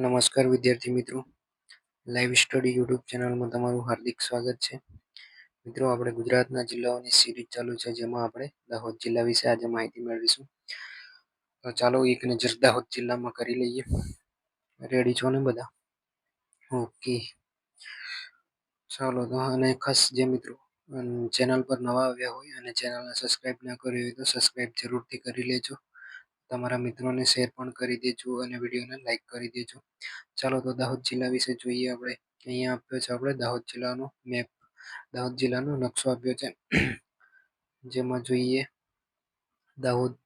નમસ્કાર વિદ્યાર્થી મિત્રો. લાઈવ સ્ટડી યુટ્યુબ ચેનલમાં તમારું હાર્દિક સ્વાગત છે. મિત્રો, આપણે ગુજરાતના જિલ્લાઓની સિરીઝ ચાલુ છે, જેમાં આપણે દાહોદ જિલ્લા વિશે આજે માહિતી મેળવીશું. તો ચાલો એક નજર દાહોદ જિલ્લામાં કરી લઈએ. રેડી છો ને બધા? ઓકે ચાલો, તો અને ખાસ જે મિત્રો ચેનલ પર નવા આવ્યા હોય અને ચેનલને સબસ્ક્રાઈબ ના કરી હોય તો સબસ્ક્રાઈબ જરૂરથી કરી લેજો. તમારા મિત્રોને શેર પણ કરી દેજો અને વિડીયોને લાઇક કરી દેજો. ચાલો તો દાહોદ જિલ્લા વિશે જોઈએ આપણે. અહીંયા આપ્યો છે આપણે દાહોદ જિલ્લાનો મેપ દાહોદ જિલ્લાનો નકશો આપ્યો છે. જેમાં જોઈએ દાહોદ,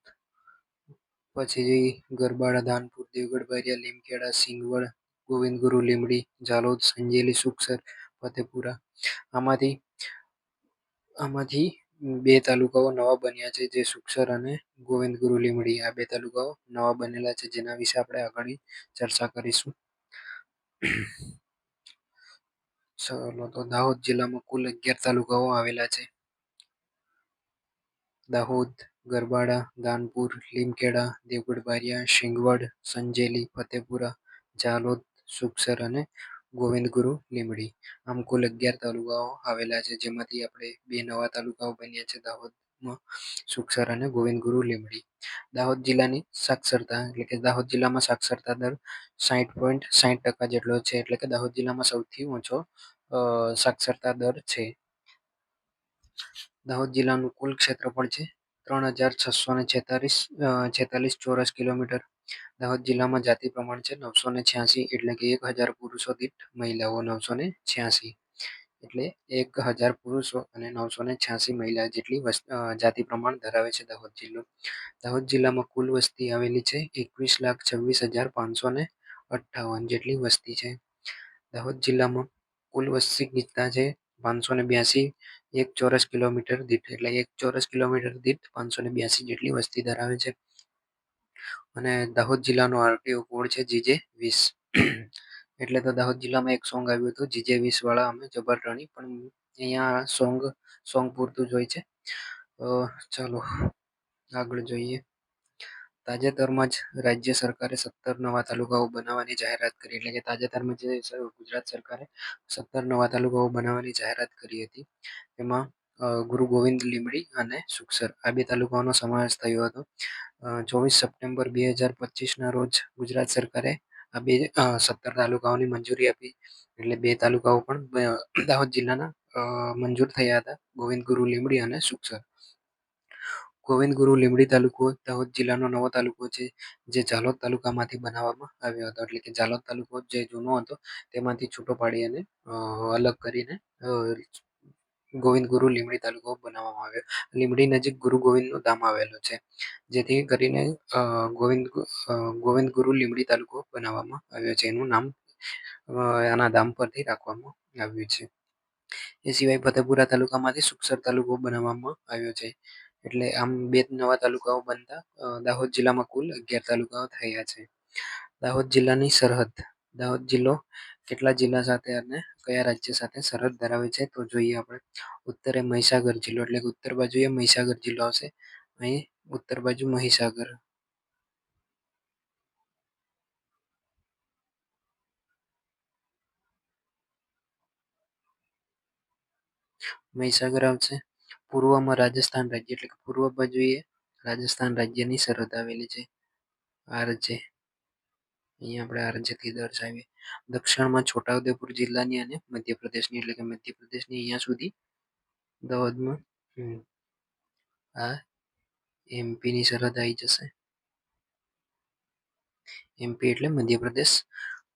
પછી ગરબાડા, ધાનપુર, દેવગઢ, બારિયા, લીમખેડા, સિંગવડ, ગોવિંદગુરુ લીમડી જાલોદ સંજેલી, સુખસર, ફતેપુરા. આમાંથી આમાંથી બે તાલુકાઓ નવા બન્યા છે, જે સુખસર અને ગોવિંદગુરુ લીમડી. આ બે તાલુકાઓ નવા બનેલા છે, જેના વિશે આપણે આગળ ચર્ચા કરીશું. ચલો તો દાહોદ જિલ્લામાં કુલ અગિયાર તાલુકાઓ આવેલા છે. દાહોદ, ગરબાડા, દાનપુર, લીમખેડા, દેવગઢ બારિયા, શિંગવડ, સંજેલી, ફતેપુરા જાલોદ સુખસર અને ગોવિંદગુરુ લીમડી આમ કુલ અગિયાર તાલુકાઓ આવેલા છે, જેમાંથી આપણે બે નવા તાલુકાઓ બન્યા છે, દાહોદમાં સુખસર અને ગોવિંદ ગુરુ લીમડી દાહોદ જિલ્લાની સાક્ષરતા, એટલે કે દાહોદ જિલ્લામાં સાક્ષરતા દર સાઠ પોઈન્ટ સાઠ ટકા જેટલો છે, એટલે કે દાહોદ જિલ્લામાં સૌથી ઊંચો સાક્ષરતા દર છે. દાહોદ જિલ્લાનું કુલ ક્ષેત્રફળ છે ત્રણ હજાર છસો ને છેતાલીસ છેતાલીસ ચોરસ કિલોમીટર. દાહોદ જિલ્લામાં જાતિ પ્રમાણ છે નવસો ને છ્યાસી એટલે કે એક હજાર પુરુષો દીઠ મહિલાઓ નવસો ને છ્યાસી. એટલે એક હજાર પુરુષો અને નવસો ને છ્યાસી મહિલા જેટલી જાતિ પ્રમાણ ધરાવે છે દાહોદ જિલ્લો. દાહોદ જિલ્લામાં કુલ વસ્તી આવેલી છે એકવીસ લાખ છવ્વીસ હજાર પાંચસો ને અઠ્ઠાવન જેટલી વસ્તી છે. દાહોદ જિલ્લામાં કુલ વસ્તી ગીતતા છે પાંચસો ને બ્યાસી, એક ચોરસ કિલોમીટર દીઠ એટલે એક ચોરસ કિલોમીટર દીઠ પાંચસો ને બ્યાસી જેટલી વસ્તી ધરાવે છે. અને દાહોદ જિલ્લાનો આરટીઓ કોડ છે જીજે વીસ. એટલે તો દાહોદ જિલ્લામાં એક સોંગ આવ્યું હતું, જીજે વીસ વાળા અમે જબરરણી પણ અહીંયા સોંગ સોંગ પૂરતું જ હોય છે. ચાલો, આગળ જોઈએ. તાજેતરમાં જ રાજ્ય સરકારે સત્તર નવા તાલુકાઓ બનાવવાની જાહેરાત કરી, એટલે કે તાજેતરમાં જે ગુજરાત સરકારે સત્તર નવા તાલુકાઓ બનાવવાની જાહેરાત કરી હતી, એમાં ગુરુ ગોવિંદ લીમડી અને સુખસર આ બે તાલુકાઓનો સમાવેશ થયો હતો. ચોવીસ સપ્ટેમ્બર બે હજાર પચીસના રોજ ગુજરાત સરકારે આ બે સત્તર તાલુકાઓની મંજૂરી આપી. એટલે બે તાલુકાઓ પણ દાહોદ જિલ્લાના મંજૂર થયા હતા. ગોવિંદ ગુરુ લીમડી અને સુખસર. ગોવિંદ ગુરુ લીમડી તાલુકો દાહોદ જિલ્લાનો નવો તાલુકો છે, જે જાલોદ તાલુકામાંથી બનાવવામાં આવ્યો હતો. એટલે કે જાલોદ તાલુકો જે જૂનો હતો, તેમાંથી છૂટો પાડી અને અલગ કરીને ગોવિંદ ગુરુ લીમડી તાલુકો બનાવવામાં આવ્યો. લીમડી નજીક ગુરુ ગોવિંદનું ધામ આવેલું છે. જેથી કરીને ગોવિંદ ગોવિંદ ગુરુ લીમડી તાલુકો બનાવવામાં આવ્યો છે. એનું નામ આના ધામ પરથી રાખવામાં આવ્યું છે. એ સિવાય ફતેપુરા તાલુકામાંથી સુખસર તાલુકો બનાવવામાં આવ્યો છે. એટલે આમ બે નવા તાલુકાઓ બનતા દાહોદ જિલ્લામાં કુલ અગિયાર તાલુકાઓ થયા છે. દાહોદ જિલ્લાની સરહદ, દાહોદ જિલ્લો કેટલા જિલ્લા સાથે અને કયા રાજ્ય સાથે સરહદ ધરાવે છે? તો જોઈએ આપણે ઉત્તરે મહીસાગર જિલ્લો, એટલે કે ઉત્તર બાજુ એ મહીસાગર જિલ્લો આવશે. અહીં ઉત્તર બાજુ મહીસાગર. મહીસાગર આવશે. પૂર્વમાં રાજસ્થાન રાજ્ય, એટલે કે પૂર્વ બાજુએ રાજસ્થાન રાજ્યની સરહદ આવેલી છે. આ છે અહીંયા આપણે આરજેથી દર્શાવીએ દક્ષિણમાં છોટાઉદેપુર જિલ્લાની અને મધ્યપ્રદેશની એટલે કે મધ્યપ્રદેશની અહીંયા સુધી દાહોદમાં આ એમપીની સરહદ આવી જશે. એમપી એટલે મધ્યપ્રદેશ.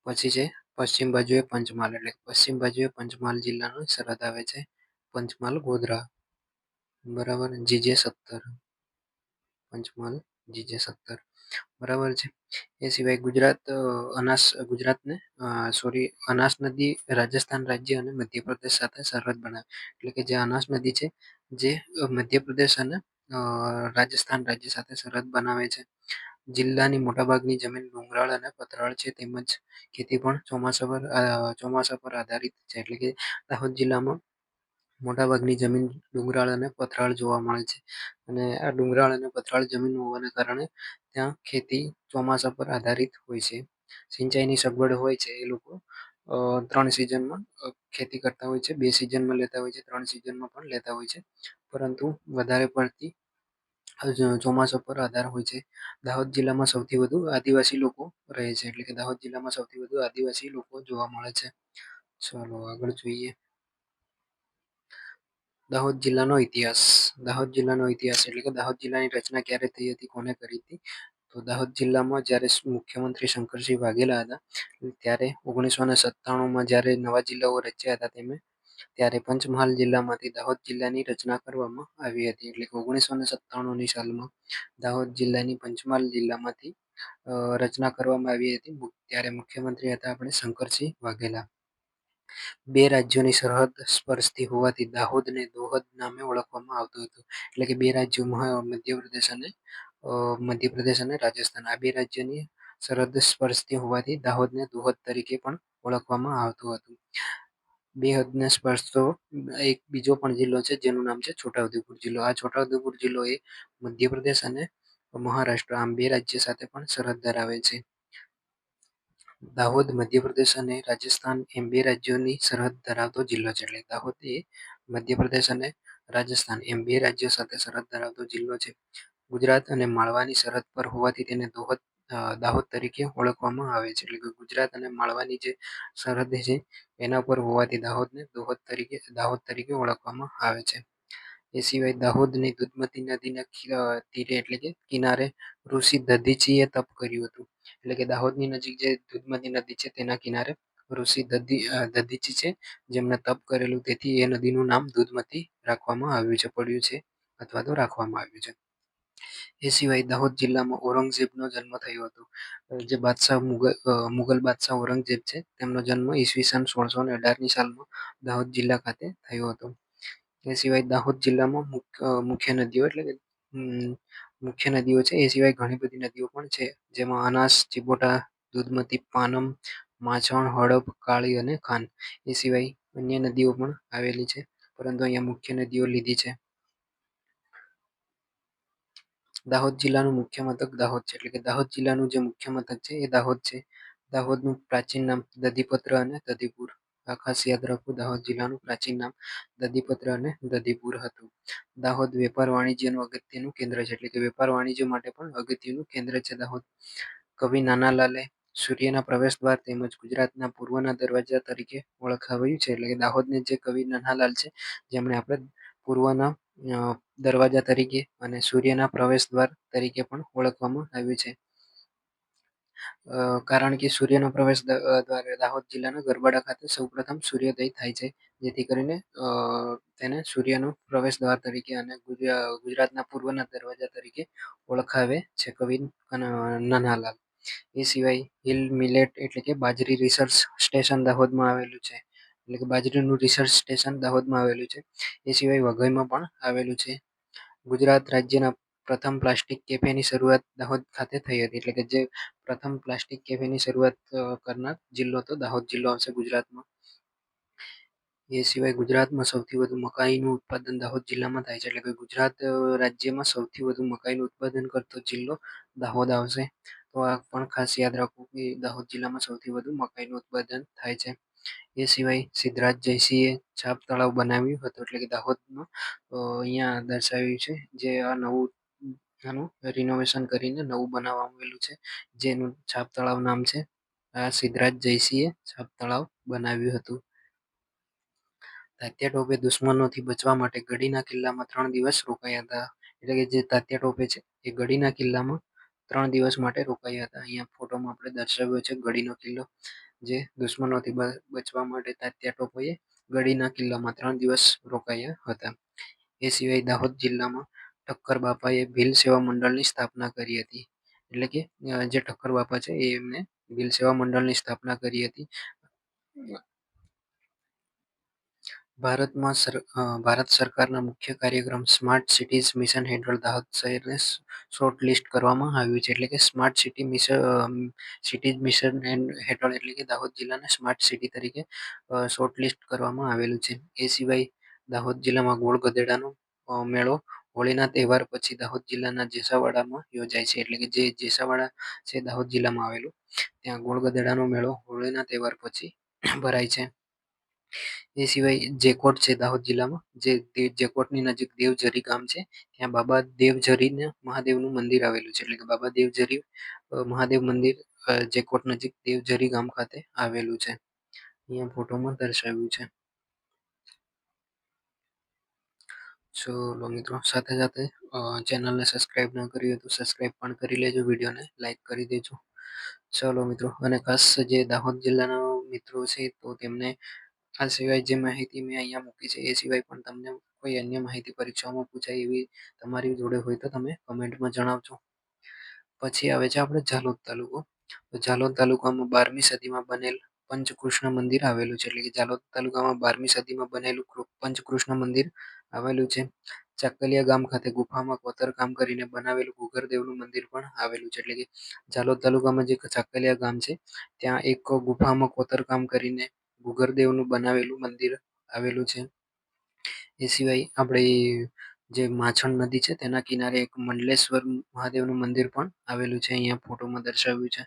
પછી છે પશ્ચિમ બાજુએ પંચમહાલ એટલે પશ્ચિમ બાજુએ પંચમહાલ જિલ્લાનો સરહદ આવે છે પંચમહાલ ગોધરા. બરાબર? જીજે સત્તર. પંચમહાલ જીજે સત્તર. બરાબર છે. એ સિવાય ગુજરાત અનાસ, ગુજરાતને સોરી અનાસ નદી રાજસ્થાન રાજ્ય અને મધ્યપ્રદેશ સાથે સરહદ બનાવે. એટલે કે જે અનાસ નદી છે, જે મધ્યપ્રદેશ અને રાજસ્થાન રાજ્ય સાથે સરહદ બનાવે છે. જિલ્લાની મોટાભાગની જમીન ડુંગરાળ અને પથરાળ છે, તેમજ ખેતી પણ ચોમાસા પર ચોમાસા પર આધારિત છે. એટલે કે દાહોદ જિલ્લામાં મોટાભાગની જમીન ડુંગરાળ અને પથરાળ જોવા મળે છે. અને આ ડુંગરાળ અને પથરાળ જમીન હોવાને કારણે ત્યાં ખેતી ચોમાસા પર આધારિત હોય છે. સિંચાઈની સગવડ હોય છે. એ લોકો ત્રણ સિઝનમાં ખેતી કરતા હોય છે. બે સિઝનમાં લેતા હોય છે. ત્રણ સિઝનમાં પણ લેતા હોય છે. પરંતુ વધારે પડતી ચોમાસા પર આધાર હોય છે. દાહોદ જિલ્લામાં સૌથી વધુ આદિવાસી લોકો રહે છે. એટલે કે દાહોદ જિલ્લામાં સૌથી વધુ આદિવાસી લોકો જોવા મળે છે. ચાલો આગળ જોઈએ. દાહોદ જિલ્લાનો ઇતિહાસ. દાહોદ જિલ્લાનો ઇતિહાસ એટલે કે દાહોદ જિલ્લાની રચના ક્યારે થઈ હતી, કોને કરી હતી? તો દાહોદ જિલ્લામાં જ્યારે મુખ્યમંત્રી શંકરસિંહ વાઘેલા હતા, ત્યારે ઓગણીસો ને સત્તાણુંમાં જ્યારે નવા જિલ્લાઓ રચ્યા હતા તેમે, ત્યારે પંચમહાલ જિલ્લામાંથી દાહોદ જિલ્લાની રચના કરવામાં આવી હતી. એટલે કે ઓગણીસો ને સત્તાણુંની સાલમાં દાહોદ જિલ્લાની પંચમહાલ જિલ્લામાંથી રચના કરવામાં આવી હતી. ત્યારે મુખ્યમંત્રી હતા આપણે શંકરસિંહ વાઘેલા. બે રાજ્યોની સરહદ સ્પર્શતી હોવાથી દાહોદને દોહદ નામે ઓળખવામાં આવતું હતું. એટલે કે બે રાજ્યો મધ્યપ્રદેશ અને મધ્યપ્રદેશ અને રાજસ્થાન. આ બે રાજ્યની સરહદ સ્પર્શતી હોવાથી દાહોદને દોહદ તરીકે પણ ઓળખવામાં આવતું હતું. બે હદને સ્પર્શતો એક બીજો પણ જિલ્લો છે, જેનું નામ છે છોટાઉદેપુર જિલ્લો. આ છોટાઉદેપુર જિલ્લો એ મધ્યપ્રદેશ અને મહારાષ્ટ્ર, આમ બે રાજ્ય સાથે પણ સરહદ ધરાવે છે. દાહોદ, મધ્યપ્રદેશ અને રાજસ્થાન એમ બે રાજ્યોની સરહદ ધરાવતો જિલ્લો છે. એટલે દાહોદ એ મધ્યપ્રદેશ અને રાજસ્થાન એમ બે રાજ્યો સાથે સરહદ ધરાવતો જિલ્લો છે. ગુજરાત અને માળવાની સરહદ પર હોવાથી તેને દોહદ દાહોદ તરીકે ઓળખવામાં આવે છે. એટલે કે ગુજરાત અને માળવાની જે સરહદ છે, એના પર હોવાથી દાહોદને દોહદ તરીકે, દાહોદ તરીકે ઓળખવામાં આવે છે. એ સિવાય દાહોદની દૂધમતી નદીના તીરે એટલે કે કિનારે ઋષિ દધીચીએ તપ કર્યું હતું. એટલે કે દાહોદની નજીક જે દૂધમતી નદી છે તેના કિનારે ઋષિ દધી દધીચી છે. જેમણે તપ કરેલું તેથી એ નદીનું નામ દૂધમતી રાખવામાં આવ્યું છે, પડ્યું છે અથવા તો રાખવામાં આવ્યું છે. એ સિવાય દાહોદ જિલ્લામાં ઔરંગઝેબનો જન્મ થયો હતો. જે બાદશાહ મુગલ મુગલ બાદશાહ ઔરંગઝેબ છે, તેમનો જન્મ ઈસવીસન સોળસો ને અઢારની સાલમાં દાહોદ જિલ્લા ખાતે થયો હતો. એ સિવાય દાહોદ જિલ્લામાં મુખ્ય નદીઓ એટલે કે મુખ્ય નદીઓ છે. એ સિવાય ઘણી બધી નદીઓ પણ છે. જેમાં અનાસ ચિબોટા, દૂધમતી, પાનમ માછણ હડપ કાળી અને ખાન એ સિવાય અન્ય નદીઓ પણ આવેલી છે. પરંતુ અહીંયા મુખ્ય નદીઓ લીધી છે. દાહોદ જિલ્લાનું મુખ્ય મથક દાહોદ છે. એટલે કે દાહોદ જિલ્લાનું જે મુખ્ય મથક છે એ દાહોદ છે. દાહોદનું પ્રાચીન નામ દધીપત્ર અને દધીપુર. આ ખાસ યાદ રાખવું દાહોદ જિલ્લાનું પ્રાચીન નામ દધીપત્ર અને દધીપુર હતું. દાહોદ વેપાર વાણિજ્યનું અગત્યનું કેન્દ્ર છે, એટલે કે વેપાર વાણિજ્ય માટે પણ અગત્યનું કેન્દ્ર છે દાહોદ. કવિ નાનાલાલે સૂર્યના પ્રવેશ દ્વાર તેમજ ગુજરાતના પૂર્વના દરવાજા તરીકે ઓળખાવ્યું છે, એટલે કે દાહોદને જે કવિ નાનાલાલ છે, જેમણે આપણે પૂર્વના દરવાજા તરીકે અને સૂર્યના પ્રવેશ દ્વાર તરીકે પણ ઓળખવામાં આવ્યું છે. કારણ કે સૂર્યનો પ્રવેશ દ્વાર દાહોદ જિલ્લાના ગરબાડા ખાતે સૌપ્રથમ સૂર્યોદય થાય છે. જેથી કરીને તેને સૂર્યનો પ્રવેશ દ્વાર તરીકે અને ગુજરાતના પૂર્વના દરવાજા તરીકે ઓળખાવે છે કવિ નાનાલાલ એ સિવાય હિલ મિલેટ એટલે કે બાજરી રિસર્ચ સ્ટેશન દાહોદમાં આવેલું છે. એટલે કે બાજરીનું રિસર્ચ સ્ટેશન દાહોદમાં આવેલું છે. એ સિવાય વઘઈમાં પણ આવેલું છે. ગુજરાત રાજ્યના પ્રથમ પ્લાસ્ટિક કેફેની શરૂઆત દાહોદ ખાતે થઈ હતી. એટલે કે જે પ્રથમ પ્લાસ્ટિક કેફેની શરૂઆત કરનાર જિલ્લો તો દાહોદ જિલ્લો આવશે ગુજરાતમાં. એ સિવાય ગુજરાતમાં સૌથી વધુ મકાઈનું ઉત્પાદન દાહોદ જિલ્લામાં થાય છે. એટલે કે ગુજરાત રાજ્યમાં સૌથી વધુ મકાઈનું ઉત્પાદન કરતો જિલ્લો દાહોદ આવશે. તો આ પણ ખાસ યાદ રાખવું કે દાહોદ જિલ્લામાં સૌથી વધુ મકાઈનું ઉત્પાદન થાય છે. એ સિવાય સિદ્ધરાજ જયસિંહે છાપ તળાવ બનાવ્યું હતું. એટલે કે દાહોદમાં અહીંયા દર્શાવ્યું છે જે આ નવું આનું રિનોવેશન કરીને નવું બનાવવામાં આવેલું છે. જેનું છાપ તળાવ નામ છે. આ સિદ્ધરાજ જયસિંહે છાપ તળાવ બનાવ્યું હતું. તાત્યા ટોપે દુશ્મનોથી બચવા માટે ગઢીના કિલ્લામાં ત્રણ દિવસ રોકાયા હતા. એટલે કે જે તાત્યા ટોપે છે, એ ગઢીના કિલ્લામાં ત્રણ દિવસ માટે રોકાયા હતા. અહીંયા ફોટોમાં આપણે દર્શાવ્યો છે ગઢીનો કિલ્લો. જે દુશ્મનોથી બચવા માટે તાત્યા ટોપોએ ગઢીના કિલ્લામાં ત્રણ દિવસ રોકાયા હતા. એ સિવાય દાહોદ જિલ્લામાં ઠક્કર બાપાએ ભીલ સેવા મંડળની સ્થાપના કરી હતી. એટલે કે જે ઠક્કર બાપા છે એમને ભીલ સેવા મંડળની સ્થાપના કરી હતી. ભારતમાં ભારત સરકારના મુખ્ય કાર્યક્રમ સ્માર્ટ સિટીઝ મિશન હેઠળ દાહોદ શહેરને શોર્ટ લિસ્ટ કરવામાં આવ્યું છે. એટલે કે, smart city mission cities mission હેઠળ એટલે કે દાહોદ જિલ્લાને સ્માર્ટ સિટી તરીકે શોર્ટ લિસ્ટ કરવામાં આવેલું છે. એ સિવાય દાહોદ જિલ્લામાં ગોળ ગધેડાનો મેળો હોળીના તહેવાર પછી દાહોદ જિલ્લાના જેસાવાડામાં યોજાય છે. એટલે કે જે જેસાવાડા છે દાહોદ જિલ્લામાં આવેલું, ત્યાં ગોળ ગધેડાનો મેળો હોળીના તહેવાર પછી ભરાય છે. એ સિવાય જેકોટ છે દાહોદ જિલ્લામાં, જે જેકોટની નજીક દેવઝરી ગામ છે, ત્યાં બાબા દેવઝરીને મહાદેવનું મંદિર આવેલું છે. એટલે કે બાબા દેવઝરી મહાદેવ મંદિર જેકોટ નજીક દેવઝરી ગામ ખાતે આવેલું છે. અહીંયા ફોટોમાં દર્શાવ્યું છે. ચલો મિત્રો સાથે સાથે ચેનલને સબસ્ક્રાઈબ ન કરી હોય તો સબસ્ક્રાઈબ પણ કરી લેજો વિડીયોને લાઈક કરી દેજો. ચલો મિત્રો, અને ખાસ જે દાહોદ જિલ્લાના મિત્રો છે તો તેમને આ સિવાય જે માહિતી મેં અહીંયા મૂકી છે એ સિવાય પણ તમને કોઈ અન્ય માહિતી પરીક્ષામાં પૂછાય એવી તમારી જોડે હોય તો તમે કમેન્ટમાં જણાવજો. પછી આવે છે આપણે ઝાલોદ તાલુકો. તો ઝાલોદ તાલુકામાં બારમી સદીમાં બનેલ પંચકૃષ્ણ મંદિર આવેલું છે. એટલે કે ઝાલોદ તાલુકામાં બારમી સદીમાં બનેલું પંચકૃષ્ણ મંદિર આવેલું છે. ચાકલિયા ગામ ખાતે ગુફામાં કોતરકામ કરીને બનાવેલું ગુગરદેવનું મંદિર પણ આવેલું છે. એટલે કે ઝાલોદ તાલુકામાં જે ચાકલિયા ગામ છે, ત્યાં એક ગુફામાં કોતરકામ કરીને ગુગરદેવનું બનાવેલું મંદિર આવેલું છે. એ સિવાય આપણે જે માછણ નદી છે, તેના કિનારે એક મંડલેશ્વર મહાદેવનું મંદિર પણ આવેલું છે. અહીંયા ફોટોમાં દર્શાવ્યું છે.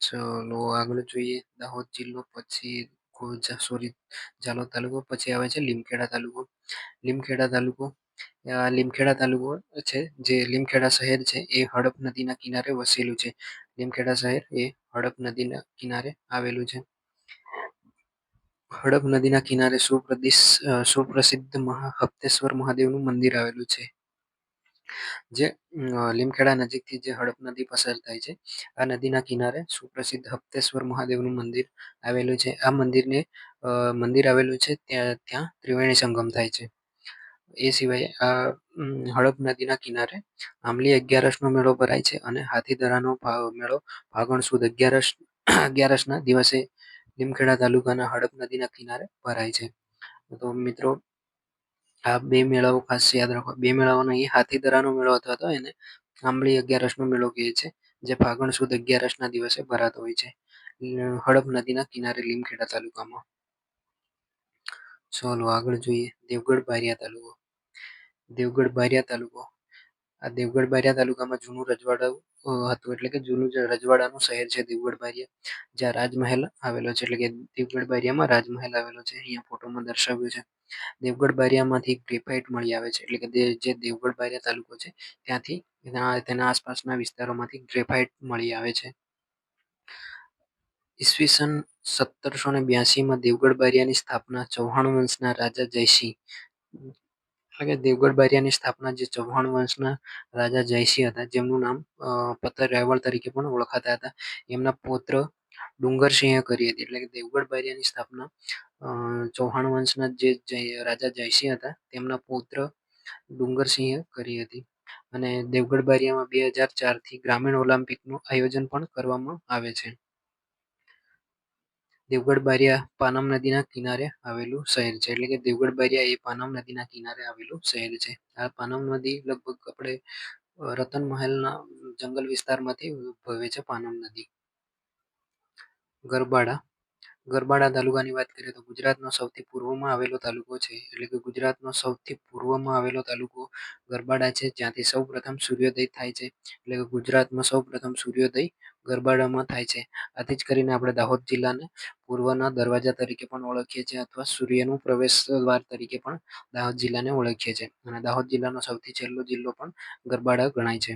ચલો આગળ જોઈએ દાહોદ જિલ્લો પછી સોરી ઝાલોદ તાલુકો, પછી આવે છે લીમખેડા તાલુકો. લીમખેડા તાલુકો લીમખેડા તાલુકો છે, જે લીમખેડા શહેર છે, એ હડપ નદીના કિનારે વસેલું છે. લીમખેડા શહેર એ હડપ નદીના કિનારે આવેલું છે. હડપ નદીના કિનારે સુપ્રદિશ સુપ્રસિદ્ધ મહા હપ્તેશ્વર મહાદેવનું મંદિર આવેલું છે. જે લીમખેડા નજીકથી જે હડપ નદી પસાર થાય છે, આ નદીના કિનારે સુપ્રસિદ્ધ હપ્તેશ્વર મહાદેવનું મંદિર આવેલું છે. આ મંદિરને મંદિર આવેલું છે ત્યાં ત્યાં ત્રિવેણી સંગમ થાય છે. એ સિવાય આ હડપ નદીના કિનારે આંબલી અગિયારસનો મેળો ભરાય છે અને હાથીદરાનો મેળો ફાગણ સુદ અગિયારસ, અગિયારસના દિવસે લીમખેડા તાલુકાના હડપ નદીના કિનારે ભરાય છે. તો મિત્રો આ બે મેળાઓ ખાસ યાદ રાખો. બે મેળાઓનો એ હાથીદરાનો મેળો અથવા તો એને આંબળી અગિયારસનો મેળો કહે છે, જે ફાગણ સુદ અગિયારસના દિવસે ભરાતો હોય છે. હડપ નદીના કિનારે લીમખેડા તાલુકામાં. ચલો આગળ જોઈએ. દેવગઢ બારિયા તાલુકો. દેવગઢ બારિયા તાલુકો. આ દેવગઢ બારિયા તાલુકામાં જૂનું રજવાડા હતું. એટલે કે જૂનું રજવાડાનું શહેર છે દેવગઢ બારિયા, જ્યાં રાજમહેલ આવેલો છે. એટલે કે દેવગઢ બારિયામાં રાજમહેલ આવેલો છે. અહીંયા ફોટોમાં દર્શાવ્યું છે. દેવગઢ બારિયામાંથી ગ્રેફાઇટ મળી આવે છે. એટલે કે જે દેવગઢ બારિયા તાલુકો છે, ત્યાંથી તેના આસપાસના વિસ્તારોમાંથી ગ્રેફાઇટ મળી આવે છે. ઈસવીસન સત્તરસો ને બ્યાસીમાં દેવગઢ બારિયાની સ્થાપના ચૌહાણ વંશના રાજા જયસિંહ એટલે કે દેવગઢ બારિયાની સ્થાપના જે ચૌહાણ વંશના રાજા જયસિંહ હતા, જેમનું નામ પતર રાવળ તરીકે પણ ઓળખાતા હતા. એમના પુત્ર ડુંગરસિંહે કરી હતી. એટલે કે દેવગઢ બારિયાની સ્થાપના ચૌહાણ વંશના જે રાજા જયસિંહ હતા, તેમના પુત્ર ડુંગરસિંહે કરી હતી. અને દેવગઢ બારિયામાં બે હજાર ચારથી ગ્રામીણ ઓલિમ્પિકનું આયોજન પણ કરવામાં આવે છે. દેવગઢ બારિયા પાનમ નદીના કિનારે આવેલું શહેર છે. એટલે કે દેવગઢ બારિયા એ પાનમ નદીના કિનારે આવેલું શહેર છે. આ પાનમ નદી લગભગ આપણે રતન મહેલના જંગલ વિસ્તારમાંથી ઉદ્ભવે છે પાનમ નદી. ગરબાડા ગરબાડા તાલુકાની વાત કરીએ તો ગુજરાતનો સૌથી પૂર્વમાં આવેલો તાલુકો છે. એટલે કે ગુજરાતનો સૌથી પૂર્વમાં આવેલો તાલુકો ગરબાડા છે. જ્યાંથી સૌ પ્રથમ સૂર્યોદય થાય છે. એટલે કે ગુજરાતમાં સૌ પ્રથમ સૂર્યોદય ગરબાડામાં થાય છે. આથી જ કરીને આપણે દાહોદ જિલ્લાને પૂર્વના દરવાજા તરીકે પણ ઓળખીએ છીએ અથવા સૂર્યનું પ્રવેશ દ્વાર તરીકે પણ દાહોદ જિલ્લાને ઓળખીએ છીએ. અને દાહોદ જિલ્લાનો સૌથી છેલ્લો જિલ્લો પણ ગરબાડા ગણાય છે.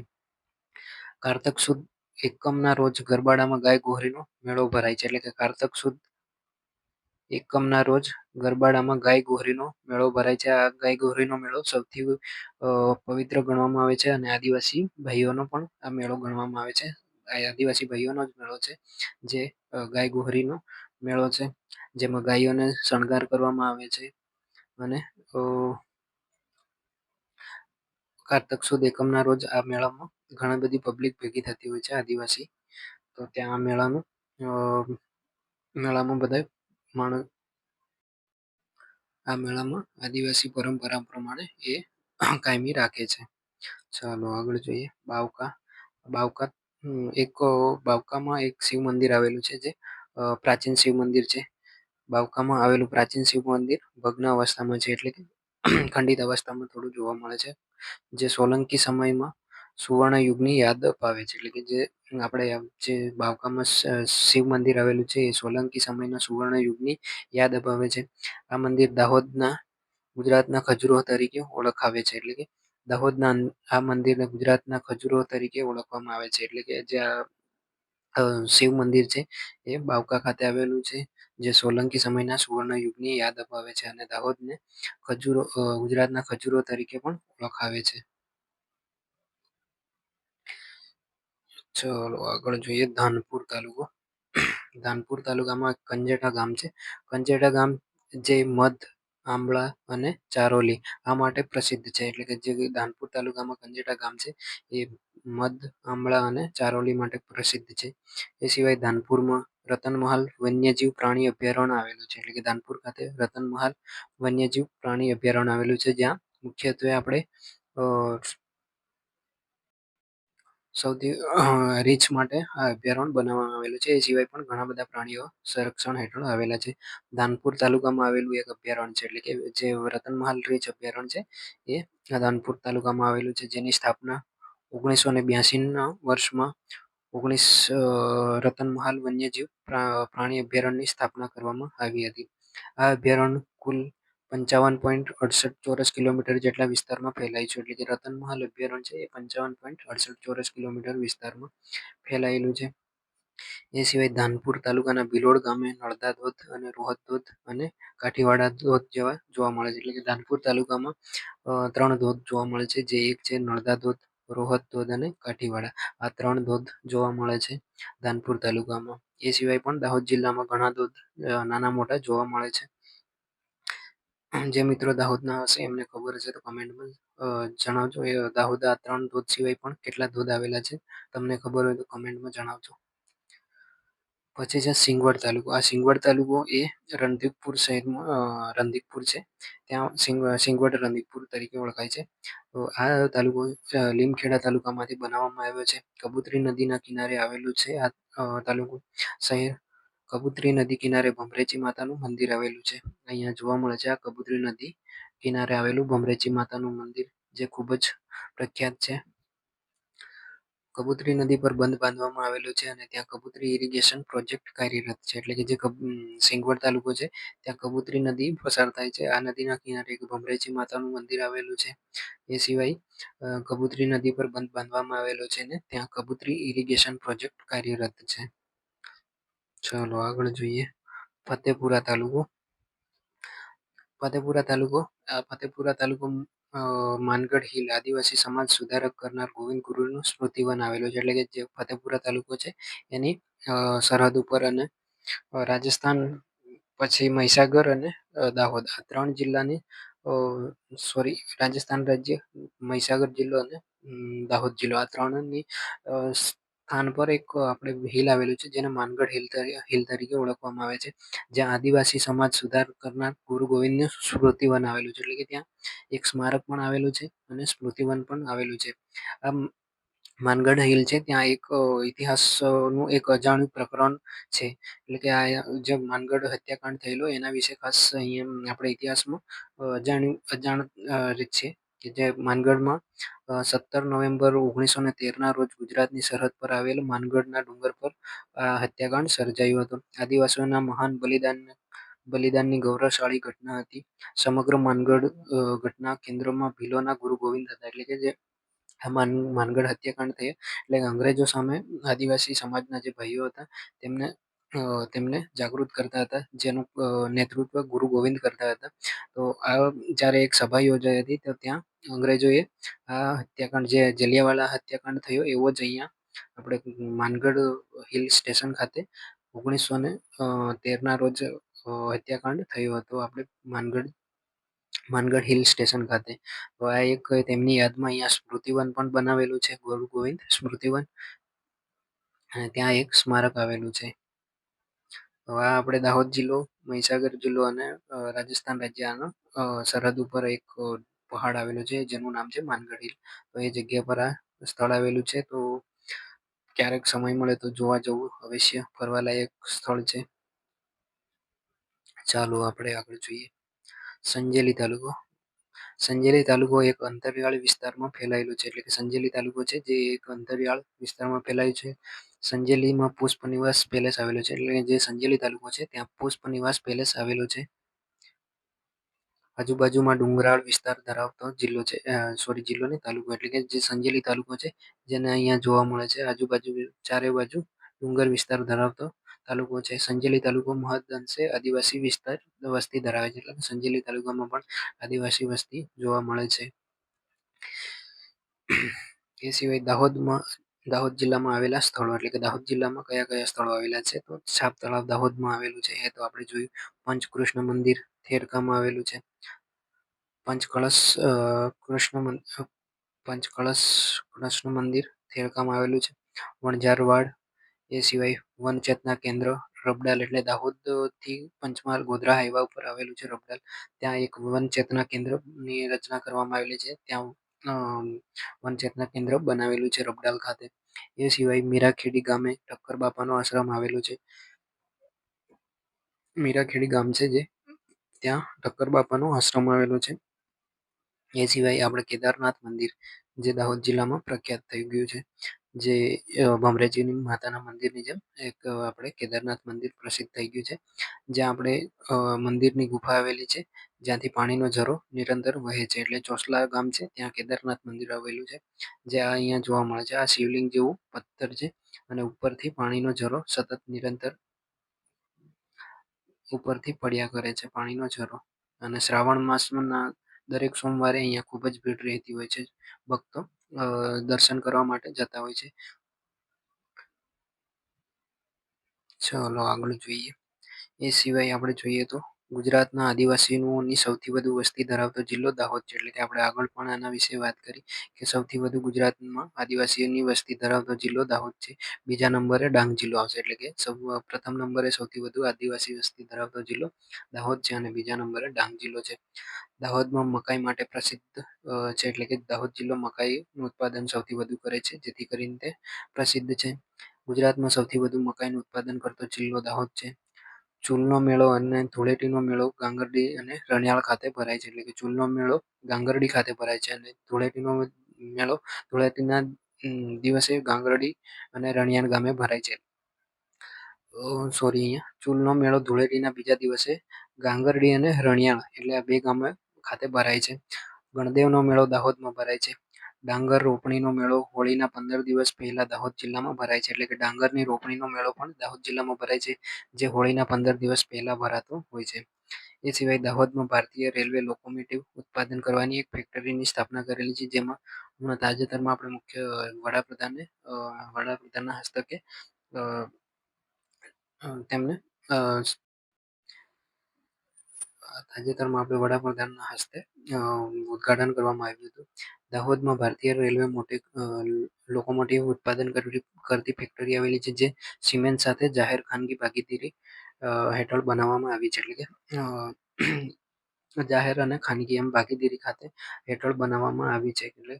કારતક સુદ એકમના રોજ ગરબાડામાં ગાય ગોહરીનો મેળો ભરાય છે. એટલે કે કારતક સુદ એકમના રોજ ગરબાડામાં ગાય ગોહરીનો મેળો ભરાય છે. આ ગાય ગોહરીનો મેળો સૌથી પવિત્ર ગણવામાં આવે છે અને આદિવાસી ભાઈઓનો પણ આ મેળો ગણવામાં આવે છે. આદિવાસી ભાઈઓનો જ મેળો છે જે ગાય ગોહરીનો મેળો છે, જેમાં ગાયોને શણગાર કરવામાં આવે છે અને કારતક સુદ એકમના રોજ આ મેળામાં ઘણી બધી પબ્લિક ભેગી થતી હોય છે આદિવાસી. તો ત્યાં આ મેળાનું મેળામાં બધા માણસ આ મેળામાં આદિવાસી પરંપરા પ્રમાણે એ કાયમી રાખે છે. ચાલો આગળ જોઈએ. બાવકા બાવકા એક બાવકામાં એક શિવ મંદિર આવેલું છે જે પ્રાચીન શિવ મંદિર છે. બાવકામાં આવેલું પ્રાચીન શિવ મંદિર ભગ્ન અવસ્થામાં છે એટલે કે ખંડિત અવસ્થામાં થોડું જોવા મળે છે. જે સોલંકી સમયમાં સુવર્ણ યુગની યાદ અપાવે છે એટલે કે જે આપણે જે બાવકામાં શિવ મંદિર આવેલું છે, એ સોલંકી સમયના સુવર્ણ યુગની યાદ અપાવે છે. આ મંદિર દાહોદના ગુજરાતના ખજુરો તરીકે ઓળખાવે છે. એટલે કે દાહોદના આ મંદિરને ગુજરાતના ખજુરો તરીકે ઓળખવામાં આવે છે. એટલે કે જે શિવ મંદિર છે, એ બાવકા ખાતે આવેલું છે, જે સોલંકી સમયના સુવર્ણ યુગની યાદ અપાવે છે અને દાહોદને ખજૂરો ગુજરાતના ખજૂરો તરીકે પણ ઓળખાવે છે. ચલો આગળ જોઈએ ધાનપુર તાલુકો. ધાનપુર તાલુકામાં કંજેઠા ગામ છે. કંજેઠા ગામ જે મધ, આંબળા અને ચારોલી આ માટે પ્રસિદ્ધ છે. એટલે કે જે ધાનપુર તાલુકામાં કંજેટા ગામ છે, એ મધ, આંબળા અને ચારોલી માટે પ્રસિદ્ધ છે. એ સિવાય ધાનપુરમાં રતનમહાલ વન્યજીવ પ્રાણી અભયારણ્ય આવેલું છે. એટલે કે ધાનપુર ખાતે રતનમહાલ વન્યજીવ પ્રાણી અભયારણ્ય આવેલું છે. જ્યાં મુખ્યત્વે આપણે સૌથી રીચ માટે આ અભયારણ્ય બનાવવામાં આવેલું છે. એ સિવાય પણ ઘણા બધા પ્રાણીઓ સંરક્ષણ હેઠળ આવેલા છે. ધાનપુર તાલુકામાં આવેલું એક અભયારણ્ય છે, એટલે કે જે રતનમહાલ રીચ અભયારણ્ય છે, એ ધાનપુર તાલુકામાં આવેલું છે. જેની સ્થાપના ઓગણીસો ને બ્યાસીના વર્ષમાં ઓગણીસ રતનમહાલ વન્યજીવ પ્રાણી અભયારણ્યની સ્થાપના કરવામાં આવી હતી. આ અભયારણ્ય કુલ પંચાવન પોઈન્ટ અડસઠ ચોરસ કિલોમીટર જેટલા વિસ્તારમાં ફેલાય છે. એટલે કે રતનમહાલ અભયારણ્ય છે એ પંચાવન પોઈન્ટ અડસઠ ચોરસ કિલોમીટર વિસ્તારમાં ફેલાયેલું છે. એ સિવાય ધાનપુર તાલુકાના બિલોડ ગામે નળદા ધોધ અને રોહત ધોધ અને કાઠીવાડા ધોધ જેવા જોવા મળે છે. એટલે કે ધાનપુર તાલુકામાં ત્રણ ધોધ જોવા મળે છે. જે એક છે નળદા ધોધ, રોહત ધોધ અને કાઠીવાડા. આ ત્રણ ધોધ જોવા મળે છે ધાનપુર તાલુકામાં. એ સિવાય પણ દાહોદ જિલ્લામાં ઘણા ધોધ નાના મોટા જોવા મળે છે. જે મિત્રો દાહોદના હશે એમને ખબર હશે તો કમેન્ટમાં જણાવજો. એ દાહોદ આ ત્રણ ધોધ સિવાય પણ કેટલા ધોધ આવેલા છે, તમને ખબર હોય તો કમેન્ટમાં જણાવજો. પછી છે સિંગવડ તાલુકો. આ સિંગવડ તાલુકો એ રણધીકપુર શહેરમાં રણધીકપુર છે. ત્યાં સિંગ, સિંગવડ રણધીકપુર તરીકે ઓળખાય છે. તો આ તાલુકો લીમખેડા તાલુકામાંથી બનાવવામાં આવ્યો છે. કબૂતરી નદીના કિનારે આવેલું છે આ તાલુકો. શહેર કબૂતરી નદી કિનારે ભમરેચી માતાનું મંદિર આવેલું છે. અહીંયા જોવા મળે છે આ કબૂતરી નદી કિનારે આવેલું ભમરેચી માતાનું મંદિર, જે ખૂબ જ પ્રખ્યાત છે. કબૂતરી નદી પર બંધ બાંધવામાં આવેલું છે અને ત્યાં કબૂતરી ઇરિગેશન પ્રોજેક્ટ કાર્યરત છે. એટલે કે જે સિંગવડ તાલુકો છે, ત્યાં કબૂતરી નદી પસાર થાય છે. આ નદીના કિનારે એક ભમરેજી માતાનું મંદિર આવેલું છે. એ સિવાય કબૂતરી નદી પર બંધ બાંધવામાં આવેલો છે ને ત્યાં કબૂતરી ઇરિગેશન પ્રોજેક્ટ કાર્યરત છે. ચલો આગળ જોઈએ. ફતેપુરા તાલુકો. ફતેપુરા તાલુકો ફતેપુરા તાલુકો માનગઢ હિલ, આદિવાસી સમાજ સુધારક કરનાર ગોવિંદ ગુરુનું સ્મૃતિવન આવેલું છે. એટલે કે જે ફતેપુરા તાલુકો છે, એની સરહદ ઉપર અને રાજસ્થાન, પછી મહીસાગર અને દાહોદ. આ ત્રણ જિલ્લાની સોરી, રાજસ્થાન રાજ્ય, મહીસાગર જિલ્લો અને દાહોદ જિલ્લો. આ ત્રણની સ્થાન પર એક, આપણે હિલ આવેલું છે, જેને માનગઢ હિલ હિલ તરીકે ઓળખવામાં આવે છે. જ્યાં આદિવાસી સમાજ સુધાર કરનાર ગુરુ ગોવિંદનું સ્મૃતિવન આવેલું છે. એટલે કે ત્યાં એક સ્મારક પણ આવેલું છે અને સ્મૃતિવન પણ આવેલું છે. આમ, માનગઢ હિલ છે, ત્યાં એક ઇતિહાસનું એક અજાણ્યું પ્રકરણ છે. એટલે કે આ, જે માનગઢ હત્યાકાંડ થયેલો, એના વિશે ખાસ અહીંયા આપણે ઇતિહાસમાં અજાણ્યું અજાણ રીત છે. કે જે માનગઢમાં સત્તર નવેમ્બર ઓગણીસો ને તેરના રોજ ગુજરાતની સરહદ પર આવેલ માનગઢના ડુંગર પર આ હત્યાકાંડ સર્જાયું હતું. આદિવાસીઓના મહાન બલિદાન, બલિદાનની ગૌરવશાળી ઘટના હતી. સમગ્ર માનગઢ ઘટના કેન્દ્રમાં ભીલોના ગુરુ ગોવિંદ હતા. એટલે કે જે માન, માનગઢ હત્યાકાંડ થયા, એટલે અંગ્રેજો સામે આદિવાસી સમાજના જે ભાઈઓ હતા, તેમને તેમને જાગૃત કરતા હતા, જેનું નેતૃત્વ ગુરુ ગોવિંદ કરતા હતા. તો આ જ્યારે એક સભા યોજાઈ હતી, તો ત્યાં અંગ્રેજોએ આ હત્યાકાંડ, જે જલિયાવાલા હત્યાકાંડ થયો, એવો જ અહીંયા આપણે માનગઢ હિલ સ્ટેશન ખાતે ઓગણીસો ને તેરના રોજ હત્યાકાંડ થયો હતો, આપણે માનગઢ માનગઢ હિલ સ્ટેશન ખાતે. તો આ એક તેમની યાદમાં અહીંયા સ્મૃતિવન પણ બનાવેલું છે, ગુરુ ગોવિંદ સ્મૃતિવન. અને ત્યાં એક સ્મારક આવેલું છે. આ આપણે દાહોદ જિલ્લો, મહીસાગર જિલ્લો અને રાજસ્થાન રાજ્યનો સરહદ ઉપર એક પહાડ આવેલો છે, જેનું નામ છે માનગઢ તો એ જગ્યા પર આ સ્થળ આવેલું છે. તો ક્યારેક સમય મળે તો જોવા જવું અવશ્ય ફરવાલાયક સ્થળ છે. ચાલો આપણે આગળ જોઈએ. સંજેલી તાલુકો. સંજેલી તાલુકો એક અંતરિયાળ વિસ્તારમાં ફેલાયેલો છે. એટલે કે સંજેલી તાલુકો છે જે એક અંતરિયાળ વિસ્તારમાં ફેલાયું છે. સંજેલીમાં પુષ્પ નિવાસ પેલેસ આવેલો છે. એટલે જે સંજેલી તાલુકો છે ત્યાં પુષ્પ નિવાસ પેલેસ આવેલો છે. આજુબાજુમાં ડુંગરાળ વિસ્તાર ધરાવતો જિલ્લો છે. સોરી જિલ્લો ને તાલુકો. એટલે કે જે સંજેલી તાલુકો છે જેને અહીંયા જોવા મળે છે. આજુબાજુ ચારે બાજુ ડુંગર વિસ્તાર ધરાવતો તાલુકો છે, સંજેલી તાલુકો મહદઅંશે આદિવાસી વિસ્તાર વસ્તી ધરાવે છે. એટલે સંજેલી તાલુકામાં પણ આદિવાસી વસ્તી જોવા મળે છે. એ સિવાય દાહોદમાં, દાહોદ જિલ્લામાં આવેલા સ્થળો એટલે કે દાહોદ જિલ્લામાં કયા કયા સ્થળો આવેલા છે? તો છાપ તળાવ દાહોદમાં આવેલું છે. એ તો આપણે જોયું. પંચકૃષ્ણ મંદિર થેરકામાં આવેલું છે. પંચકળશ કૃષ્ણ પંચકળશ, કૃષ્ણ મંદિર થેરકામાં આવેલું છે. વણઝારવાડ એ સિવાય વનચેતના કેન્દ્ર, રબડાલ એટલે દાહોદથી પંચમહાલ, ગોધરા હાઈવા ઉપર આવેલું છે રબડાલ. ત્યાં એક વનચેતના કેન્દ્રની રચના કરવામાં આવેલી છે. ત્યાં વનચેતના કેન્દ્ર બનાવેલું છે રબડાલ ખાતે. એ સિવાય મીરાખેડી ગામે ટક્કર બાપાનો આશ્રમ આવેલો છે. મીરાખેડી ગામ છે જે. ત્યાં ટક્કર બાપાનો આશ્રમ આવેલો છે. એ સિવાય આપણે કેદારનાથ મંદિર, જે દાહોદ જિલ્લામાં પ્રખ્યાત થઈ ગયું છે. જે ભમરેજીની માતાના મંદિરની જેમ એક આપણે કેદારનાથ મંદિર પ્રસિદ્ધ થઈ ગયું છે. જ્યાં આપણે મંદિરની ગુફા આવેલી છે. જ્યાંથી પાણીનો ઝરો નિરંતર વહે છે. એટલે ચોસલા ગામ છે, ત્યાં કેદારનાથ મંદિર આવેલું છે. જે અહીંયા જોવા મળે છે. આ શિવલિંગ જેવું પથ્થર છે અને ઉપરથી પાણીનો ઝરો સતત નિરંતર ઉપરથી પડ્યા કરે છે, પાણીનો ઝરો. અને શ્રાવણ માસના દરેક સોમવારે અહીંયા ખૂબ જ ભીડ રહેતી હોય છે ભક્તો. દર્શન કરવા માટે જતા હોય છે. ચલો આગળ જોઈએ. એ સિવાય આપણે જોઈએ તો ગુજરાતના આદિવાસીઓની સૌથી વધુ વસ્તી ધરાવતો જિલ્લો દાહોદ છે. એટલે કે આપણે આગળ પણ આના વિશે વાત કરી કે સૌથી વધુ ગુજરાતમાં આદિવાસીઓની વસ્તી ધરાવતો જિલ્લો દાહોદ છે. બીજા નંબરે ડાંગ જિલ્લો આવશે. એટલે કે સૌ, પ્રથમ નંબરે સૌથી વધુ આદિવાસી વસ્તી ધરાવતો જિલ્લો દાહોદ છે અને બીજા નંબરે ડાંગ જિલ્લો છે. દાહોદમાં મકાઈ માટે પ્રસિદ્ધ છે. એટલે કે દાહોદ જિલ્લો મકાઈનું ઉત્પાદન સૌથી વધુ કરે છે. જેથી કરીને તે પ્રસિદ્ધ છે. ગુજરાતમાં સૌથી વધુ મકાઈનું ઉત્પાદન કરતો જિલ્લો દાહોદ છે. ચૂલનો મેળો અને ધૂળેટીનો મેળો ગાંગરડી અને રણિયાળ ખાતે ભરાય છે. એટલે કે ચૂલનો મેળો ગાંગરડી ખાતે ભરાય છે અને ધૂળેટીનો મેળો ધૂળેટીના દિવસે ગાંગરડી અને રણિયાળ ગામે ભરાય છે. સોરી અહીંયા. ચૂલનો મેળો ધૂળેટીના બીજા દિવસે ગાંગરડી અને રણિયાળ એટલે આ બે ગામે ખાતે ભરાય છે. ગણદેવનો મેળો દાહોદમાં ભરાય છે. ડાંગર રોપણીનો મેળો હોળીના પંદર દિવસ પહેલા દાહોદ જિલ્લામાં ભરાય છે. એટલે કે ડાંગરની રોપણીનો મેળો પણ દાહોદ જિલ્લામાં ભરાય છે, જે હોળીના પંદર દિવસ પહેલા ભરાતો હોય છે. એ સિવાય દાહોદમાં ભારતીય રેલવે લોકોમોટિવ ઉત્પાદન કરવાની એક ફેક્ટરીની સ્થાપના કરેલી છે, જેમાં તાજેતરમાં આપણે મુખ્ય વડાપ્રધાને વડાપ્રધાનના હસ્તકે તેમને તાજેતરમાં આપણે વડાપ્રધાનના હસ્તે ઉદઘાટન કરવામાં આવ્યું હતું. દાહોદમાં ભારતીય રેલવે મોટી લોકોમોટિવ ઉત્પાદન કરતી ફેક્ટરી આવેલી છે જે સિમેન્ટ સાથે જાહેર ખાનગી ભાગીદારી હેઠળ બનાવવામાં આવી છે. એટલે કે જાહેર અને ખાનગી એમ ભાગીદારી ખાતે હેઠળ બનાવવામાં આવી છે. એટલે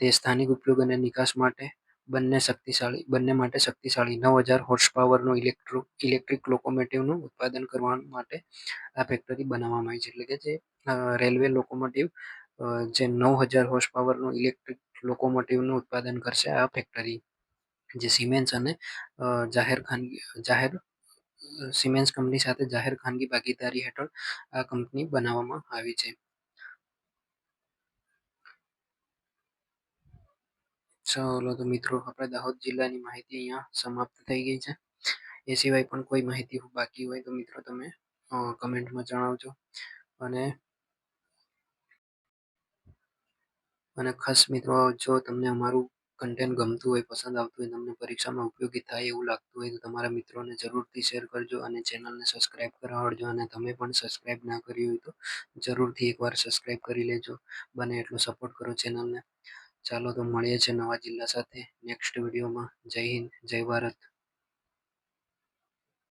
તે સ્થાનિક ઉપયોગ અને નિકાસ માટે બંને શક્તિશાળી, બંને માટે શક્તિશાળી. નવ હજાર હોર્સ પાવરનો ઇલેક્ટ્રો, ઇલેક્ટ્રિક લોકોમોટિવનું ઉત્પાદન કરવા માટે આ ફેક્ટરી બનાવવામાં આવી છે. એટલે કે જે રેલવે લોકોમોટિવ જે નવ હજાર હોર્સ પાવરનું ઇલેક્ટ્રિક લોકોમોટિવનું ઉત્પાદન કરશે આ ફેક્ટરી. જે સિમેન્સ અને જાહેર ખાનગી, જાહેર સિમેન્સ કંપની સાથે જાહેર ખાનગી ભાગીદારી હેઠળ આ કંપની બનાવવામાં આવી છે. ચાલો તો મિત્રો, આપણે દાહોદ જિલ્લાની માહિતી અહીંયા સમાપ્ત થઈ ગઈ છે. એ સિવાય પણ કોઈ માહિતી બાકી હોય તો મિત્રો તમે કમેન્ટમાં જણાવજો. અને અને ખાસ મિત્રો, જો તમને અમારું કન્ટેન્ટ ગમતું હોય, પસંદ આવતું હોય, તમને પરીક્ષામાં ઉપયોગી થાય એવું લાગતું હોય, તો તમારા મિત્રોને જરૂરથી શેર કરજો અને ચેનલને સબસ્ક્રાઈબ કરાવડજો અને તમે પણ સબસ્ક્રાઈબ ના કરી હોય તો જરૂરથી એકવાર સબસ્ક્રાઈબ કરી લેજો. બને એટલો સપોર્ટ કરો ચેનલને ચાલો તો મળીએ છીએ નવા જિલ્લા સાથે નેક્સ્ટ વિડીયોમાં જય હિન્દ જય ભારત.